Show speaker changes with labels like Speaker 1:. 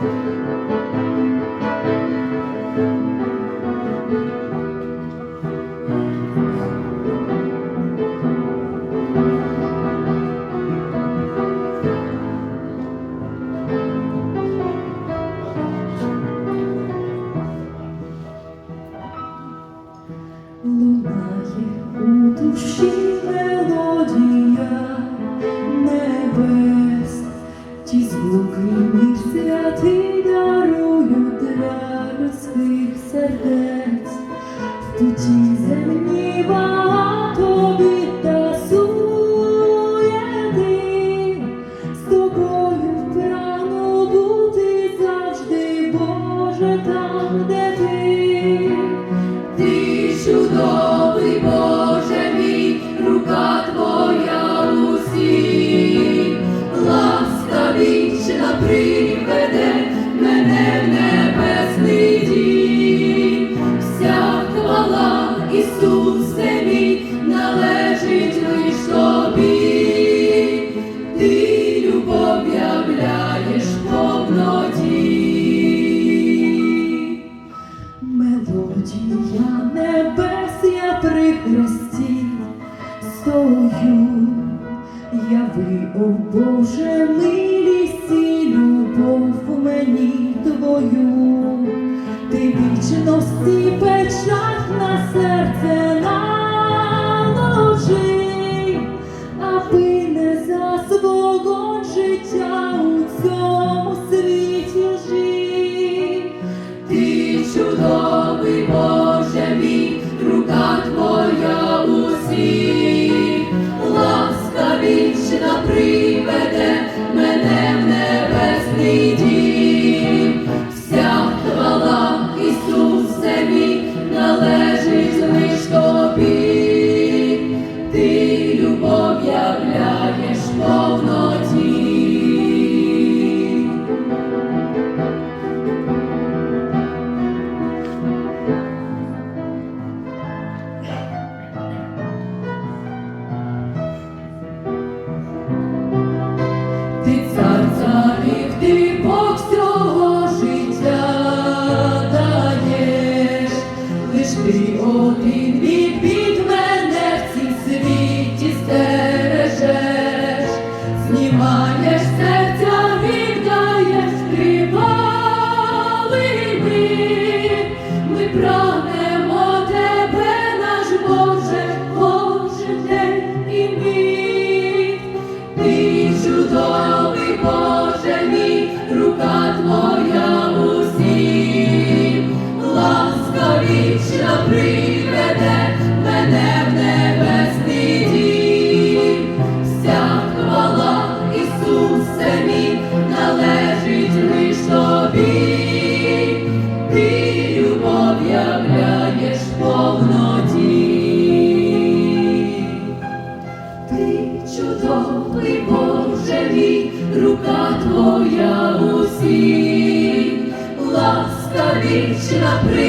Speaker 1: thank you Боже, там, де ти. я небес я при хресті стою, я ви, о Боже, милість і любов мені твою, ти вічності печать на серце. Вічна при.